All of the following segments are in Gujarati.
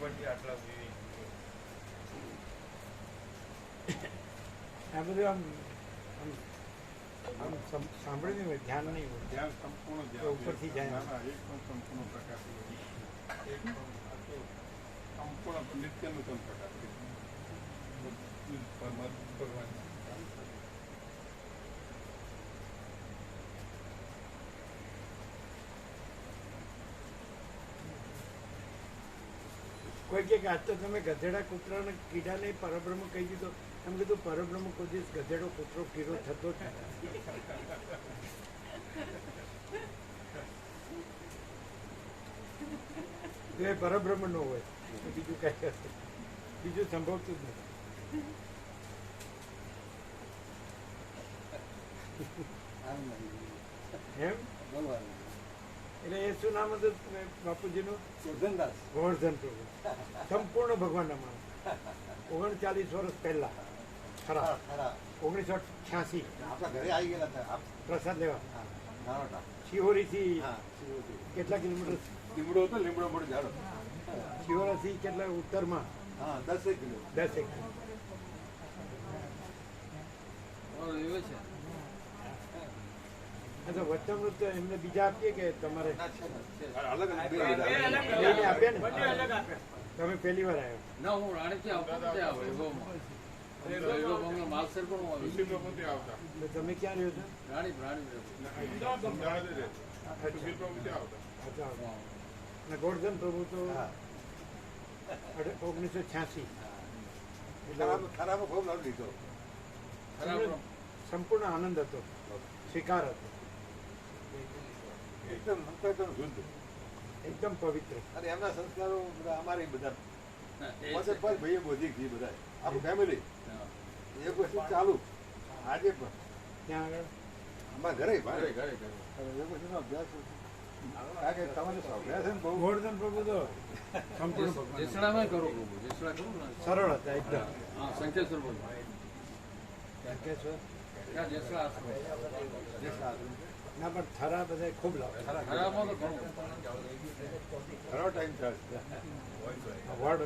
પરથી આટલા આ બધું આમ આમ આમ સાંભળ્યું નહીં હોય ધ્યાન નહીં હોય. ધ્યાન સંપૂર્ણ ધ્યાન. ઉપરથી જાય. ના, ના, એક પણ સંપૂર્ણ પ્રકાશ સંપૂર્ણ નિત્યનું પણ પ્રકાશ ભગવાન. કોઈ કે આજ તો તમે ગધેડા કૂતરાને કીડાને પરબ્રહ્મ કહી દીધો. એમ કીધું પરબ્રહ્મ કોઈ દિવસ ગધેડો કૂતરો કીડો થતો જ એ પરબ્રહ્મ નો હોય બીજું કઈ બીજું સંભવતું જ નથી. એમ? એટલે એ શું નામ હતું બાપુજીનું? ગોવર્ધન પ્રભુ. સંપૂર્ણ ભગવાનના માણસ. ઓગણચાલીસ વર્ષ પહેલા. ખરા. ઓગણીસો છ્યાસી. આપણા ઘરે આવી ગયેલા હતા. પ્રસાદ લેવા. શિહોરીથી કેટલા કિલોમીટર? લીમડો હતો લીમડો પણ ઝાડો શિહોરાથી કેટલા ઉત્તરમાં? હા દસેક કિલો. દસ એક હા એવું વચ્ચામૃત એમને બીજા આપીએ કે તમારે? ના, છે ને, છે. અલગ અલગ બે બે બધા. અલગ લઈને આપ્યા ને? બંને અલગ આપ્યા તમે પહેલી વાર આવ્યો? ના હું રાણીથી આવતો નથી આ વૈભવમાં. વૈભવ માલસર પણ હું આવી ઋષિ પ્રભુથી આવતા. એટલે તમે ક્યાં રહ્યો છો? રાણી રાણી પ્રભુ. તો ઓગણીસો છ્યાસી. ખરાબ લીધો. સંપૂર્ણ આનંદ હતો. સ્વીકાર હતો. એકદમ અંતરકરણ શુદ્ધ એકદમ પવિત્ર. અને એમના સંસ્કારો બધા અમારે બધા. ના, પર ભાઈએ બોધી હતી બધા. આખું ફેમિલી એ એક વસ્તુ ચાલુ. આજે પણ. ત્યાં આગળ? અમારા ઘરે ઘરે ભાઈ ઘરે. ઘરે એક વસ્તુનો અભ્યાસ જેસડા સરળ હતા એકદમ. હા શંકેશ્વર બોલ. શંકેશ્વર? ત્યાં જેસડા આશ્રમ. જે સાધુ. ના પણ થરા બધા ખૂબ લાવે. ખરાબમાં તો ઘણો. ટાઈમ ચાલે વડ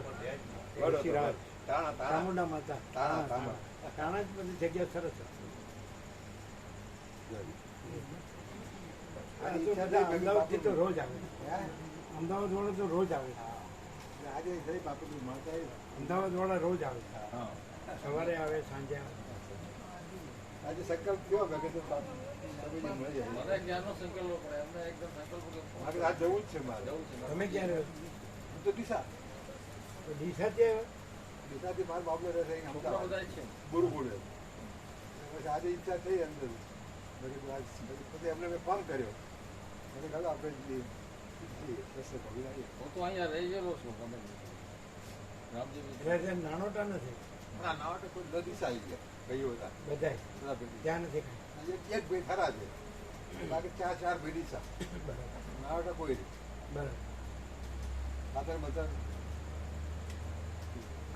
ઋષિરાજ તાણા તાણા. ચામુંડા માતા. તાણા, તાણા. તાણા. જ બધી જગ્યા સરસ અમદાવાદથી તો રોજ આવે. અમદાવાદ વાળા તો રોજ આવે. આજે બાપુ મળતા અમદાવાદ વાળા રોજ આવે. હા. સવારે આવે સાંજે આવે. આજે સંકલ્પ કયો જાય મને જ્ઞાનનો સંકલ્પ પડે એમને એકદમ સંકલ્પ આ જવું જ છે મારે. જવું છે તમે ક્યાં રહ્યો હું તો દિશા. તો ડીસાથી આવ્યા દિશાથી મારા બાબલો રહેશે બધા છે. ગુરુકુળ પછી આજે ઈચ્છા થઈ અંદર. પછી એમને મેં ફોન કર્યો. મને કહ્યું આપણે હું તો અહીંયા રહી ગયેલો છું ગમે રામજી ત્યાં નાનોટા નથી. ના ના તો કોઈ નદી દિશા આવી ગયા. ભાઈઓ હતા? બધાય. બધા ભેગી? ત્યાં નથી. એક એક ભાઈ ખરા છે. બાકી ચાર ચાર ભાઈ છે. નાવટા કોઈ નહીં. બરાબર. ખાતર બધા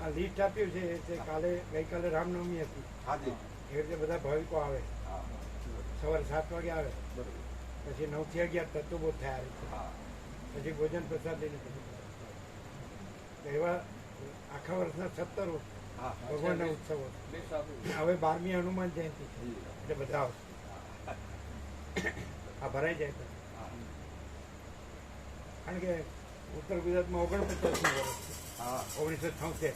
આ લિસ્ટ આપ્યું છે તે કાલે ગઈકાલે રામનવમી હતી. હાજી. એ રીતે બધા ભાવિકો આવે. હા. સવારે સાત વાગે આવે. પછી પછી નવથી અગિયાર તત્વબોધ થયા પછી ભોજન પ્રસાદ લઈને એવા આખા વર્ષના સત્તર હા ભગવાનના ઉત્સવો. હવે બારમી હનુમાન જયંતિ એટલે બધા આવશે. આ ભરાઈ જાય કારણ કે ઉત્તર ગુજરાતમાં ઓગણપચાસનું વર્ષ છે. ઓગણીસો છોતેર.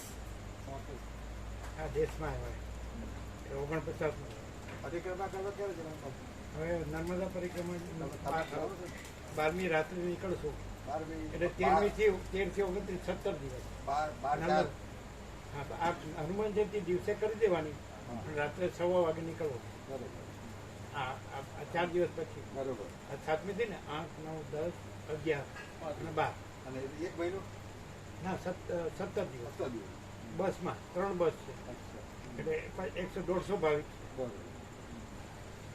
આ દેશમાં આવ્યા એટલે ઓગણપચાસનું પરિક્રમા કરવા ક્યારે જવાનું હવે નર્મદા પરિક્રમા બારમી રાત્રે નીકળશું. બારમી એટલે તેરમી થી તેરથી ઓગણત્રીસ સત્તર દિવસ. આ હનુમાન જયંતિ દિવસે કરી દેવાની. રાત્રે સવા વાગે નીકળવો આ ચાર દિવસ પછી. બરોબર. સાતમી થી ને આઠ નવ દસ અગિયાર અને બાર. અને એક મહિનો? ના સત- સત્તર દિવસ. દિવસ. બસમાં ત્રણ બસ છે. એટલે એકસો દોઢસો ભાવિક છે. બરોબર.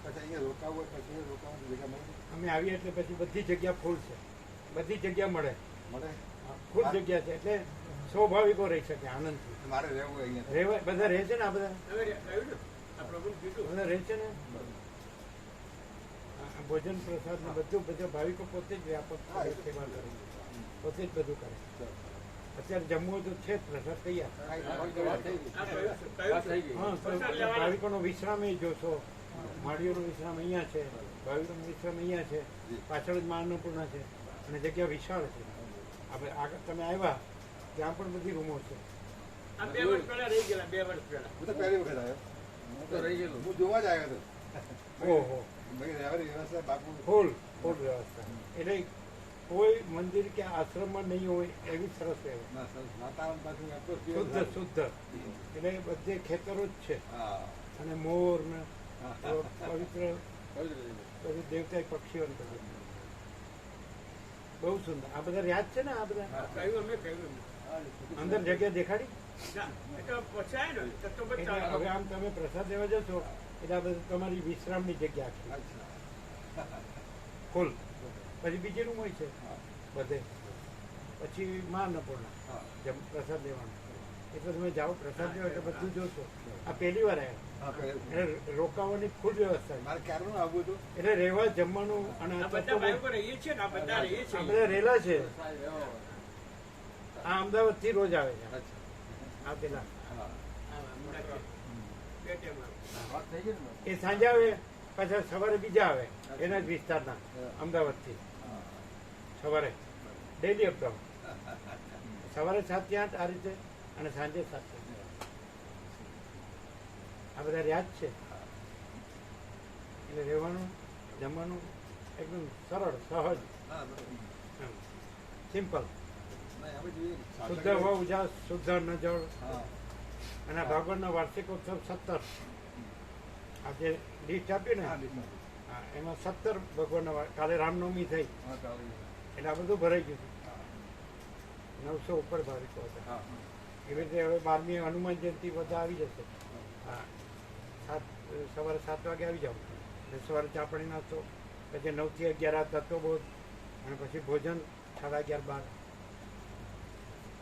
પછી અહીંયા રોકાવું હોય પછી રોકાવાની જગ્યા મળે અમે આવીએ એટલે પછી બધી જગ્યા ફૂલ છે. બધી જગ્યા મળે. મળે? ફૂલ જગ્યા છે એટલે સ્વાભાવિકો રહી શકે આનંદથી. મારે રહેવું અહીંયા. રહેવા બધા રહે છે ને આ બધા? ને? બધા રહે છે ને? ભોજન પ્રસાદ ને બધું બધા ભાવિકો પોતે જ વ્યાપક સેવા કરે પોતે જ બધું કરે અત્યારે જમવું તો છે જ પ્રસાદ તૈયાર. ભાવિકોનો વિશ્રામ એ જોશો. માળીઓનો વિશ્રામ અહીંયા છે. ભાવિકોનો વિશ્રામ અહીંયા છે. પાછળ જ મા અન્નપૂર્ણા છે. અને જગ્યા વિશાળ છે. આપણે આગળ તમે આવ્યા ત્યાં પણ બધી રૂમો છે. બે વર્ષ પહેલા રહી ગયેલા બે વર્ષ પહેલા. હું તો પહેલી વખત આવ્યો. હું તો રહી ગયેલો. હું જોવા જ આવ્યો હતો. ઓહો. વ્યવસ્થા બાપુ ફૂલ ફૂલ વ્યવસ્થા. એટલે કોઈ મંદિર કે આશ્રમમાં નહીં હોય એવી સરસ શુદ્ધ. શુદ્ધ. એટલે બધે ખેતરો જ છે. અને મોર ને પવિત્ર દેવતા પક્ષીઓ. બહુ સુંદર. આ બધા યાદ છે ને આ બધા? કહ્યું અમે કહ્યું અંદર જગ્યા દેખાડી. હવે આમ તમે પ્રસાદ લેવા જશો એટલે આ બધું તમારી વિશ્રામની જગ્યા છે. ખોલ. પછી બીજી રૂમ હોય છે. બધે. પછી માં અન્નપૂર્ણા. પ્રસાદ લેવાનો. એટલે તમે જાઓ પ્રસાદ લેવા એટલે બધું જોશો. આ પહેલી વાર આવ્યા. એટલે રોકાવાની ફૂલ વ્યવસ્થા મારે ક્યારનું આવવું હતું? એટલે રહેવા જમવાનું અને આ આ બધા તત્વો રહીએ છીએ ને બધા રહીએ આ છીએ. બધા છે. આ અમદાવાદથી રોજ આવે છે. આ પેલા. એ સાંજે આવે પાછા સવારે બીજા આવે એના જ વિસ્તારના અમદાવાદથી સવારે. ડેલી અપડાઉન સવારે સાતથી આઠ આ રીતે અને સાંજે સાતથી આ બધા યાદ છે. એટલે રહેવાનું જમવાનું એકદમ સરળ સહજ. સિમ્પલ. શુદ્ધ હોવ ઉજાસ શુદ્ધ ન જળ અને આ ભાગવતનો વાર્ષિકોત્સવ સત્તર. આ જે લિસ્ટ આપ્યું ને હા એમાં સત્તર ભગવાનના કાલે રામનવમી થઈ. એટલે આ બધું ભરાઈ ગયું નવસો ઉપર ભાવિકો હતા. હા. એવી રીતે હવે બારમી હનુમાન જયંતિ બધા આવી જશે. હા. સાત સવારે સાત વાગે આવી જાઓ. એટલે સવારે ચા પાણી નાસ્તો પછી નવથી અગિયાર આ તત્વબોધ અને પછી ભોજન સાડા અગિયાર બાર.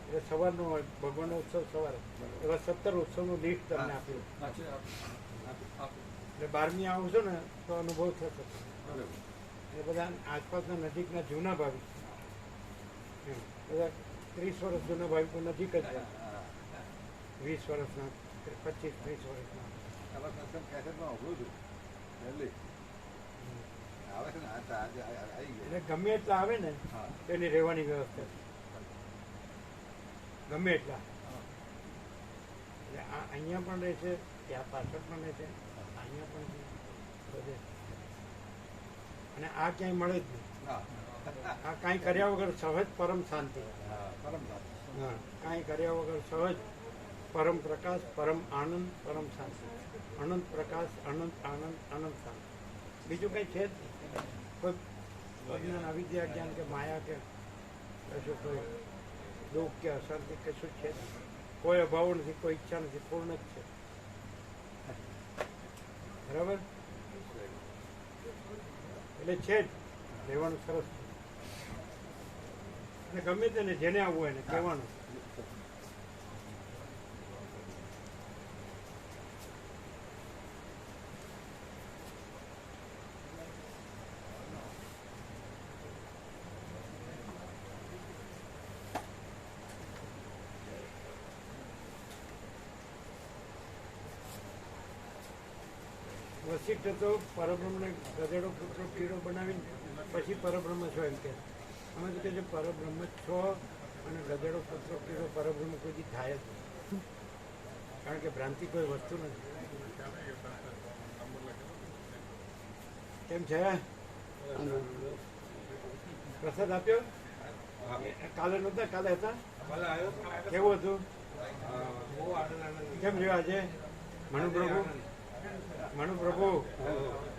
એટલે સવારનો ભગવાનનો ઉત્સવ સવારે. એવા સત્તર ઉત્સવનું લિસ્ટ તમને આપ્યું. એટલે બારમી આવશો ને તો અનુભવ થશે. બરાબર. એ બધા આસપાસના નજીકના જૂના ભાવિક બધા ત્રીસ વર્ષ જૂના ભાવિકો નજીક જ વીસ વર્ષના પચીસ ત્રીસ વર્ષના. તમારા સત્સંગ કેસેટમાં સાંભળું છું. પહેલી. આવે છે ને આ આવી ગયો. એટલે ગમે એટલા આવે ને. તેની રહેવાની વ્યવસ્થા. ગમે એટલા. એટલે આ અહીંયા પણ રહે છે ત્યાં પાછળ પણ રહે છે અહીંયા પણ છે. અને આ ક્યાંય મળે જ નહીં. આ કાંઈ કર્યા વગર સહજ પરમ શાંતિ. પરમ શાંતિ. હા કાંઈ કર્યા વગર સહજ પરમ પ્રકાશ, પરમ આનંદ, પરમ શાંતિ. અનંત પ્રકાશ, અનંત આનંદ, અનંત શાંતિ. બીજું કંઈ છે જ કોઈ અજ્ઞાન અવિદ્યા જ્ઞાન કે માયા કે કશું કોઈ દુઃખ કે અશાંતિ કશું છે કોઈ અભાવ નથી, કોઈ ઈચ્છા નથી, પૂર્ણ જ છે. બરાબર? એટલે છે જ. રહેવાનું સરસ છે. અને ગમે તેને જેને આવવું હોય એને કહેવાનું. વશિષ્ઠ તો પરબ્રહ્મને ગધેડો, પુત્ર કીડો બનાવીને પછી પરબ્રહ્મ છો એમ કે. અમે તો કે જે પરબ્રહ્મ છો અને ગધેડો, પુત્ર કીડો પરબ્રહ્મ કોઈ થાય જ કારણ કે ભ્રાંતિ કોઈ વસ્તુ નથી. કેમ છે? પ્રસાદ આપ્યો? કાલે નહોતા, કાલે હતા? કેવું હતું? કેમ રહ્યો આજે? મનુપ્રભુ? મનુપ્રભુ,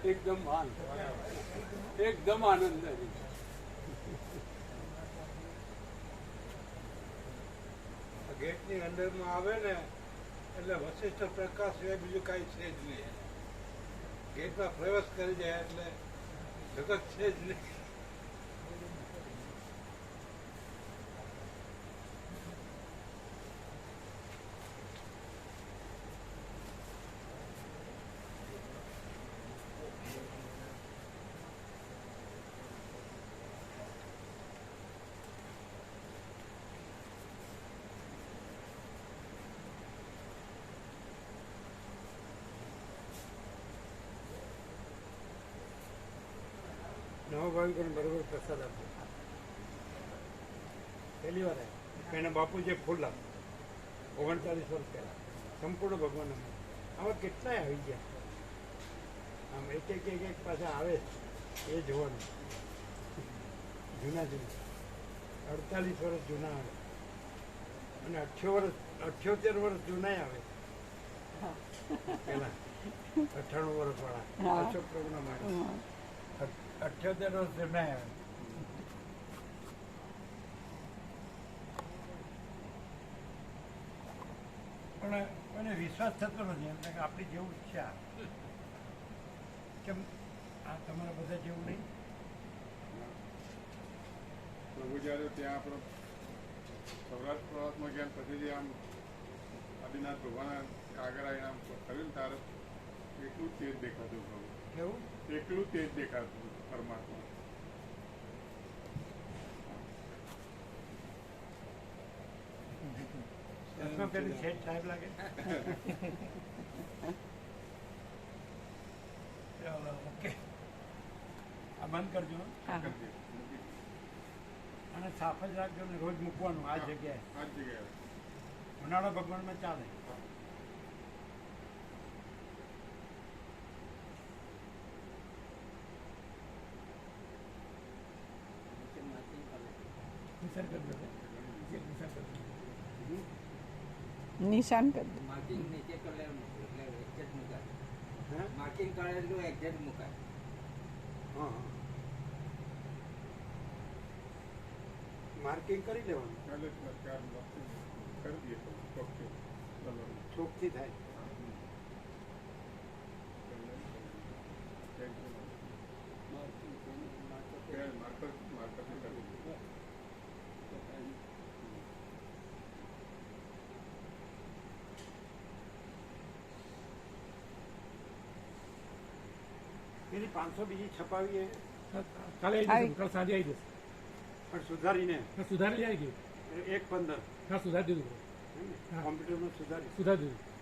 એકદમ આનંદ. એકદમ આનંદ. ગેટની અંદરમાં આવે ને, એટલે વશિષ્ઠ પ્રકાશ સિવાય બીજું કાંઈ છે જ નહીં. ગેટમાં પ્રવેશ કરી જાય એટલે જગત છે જ નહીં. નવા ભાવિકોને બરોબર પ્રસાદ આપ્યો પહેલી વાર આવ્યા. એના બાપુ જે ફૂલા ઓગણચાલીસ વર્ષ પહેલા. સંપૂર્ણ ભગવાન આવા કેટલાય આવી ગયા. આમ એક એક એક એક પાછા આવે એ જોવાનું. જૂના જૂના. અડતાલીસ વર્ષ જૂના આવે. અને અઠ્યો વર્ષ અઠ્યોતેર વર્ષ જૂના આવે. પેલા અઠાણું વર્ષ વાળા અશોક પ્રભુના માણસ. અઠ્યોતેર વર્ષ જૂના પણ મને વિશ્વાસ થતો નથી, એમ કે આપણી જેવું ઈચ્છા કેમ? આ તમારા બધા જેવું નહીં? પ્રભુ જ્યારે ત્યાં આપણો સૌરાષ્ટ્ર પ્રવાસમાં ગયા પછી જે આમ આદિનાથ ભગવાન આગળ આવીને આમ કર્યું ને ત્યારે એટલું તેજ દેખાતું પ્રભુ એકલું તેજ દેખાતું પરમાત્મા. સાહેબ લાગે. ચાલો ઓકે. આ બંધ કરજો હો. અને સાફ જ રાખજો ને રોજ મૂકવાનું આ જગ્યાએ. આ જગ્યાએ. ઉનાળો ભગવાનમાં ચાલે. નિશાન કરજો નિશાન નિશાન કરી દો. માર્કિંગ નીચે કરેલું એટલે એક્ઝેક્ટ મુકાય હા માર્કિંગ કરેલું એક્ઝેક્ટ મુકાય હા માર્કિંગ કરી લેવાનું ચાર કરી દઈએ. ચલો. ચોખ્ખી થાય એની પાંચસો બીજી છપાવીએ. કાલે આવી આવી. જશે કાલ સાંજે આવી જશે. પણ સુધારીને. સુધારી આવી ગયું એક પંદર. હા સુધારી દીધું. કોમ્પ્યુટરમાં સુધારી. સુધારી દીધું.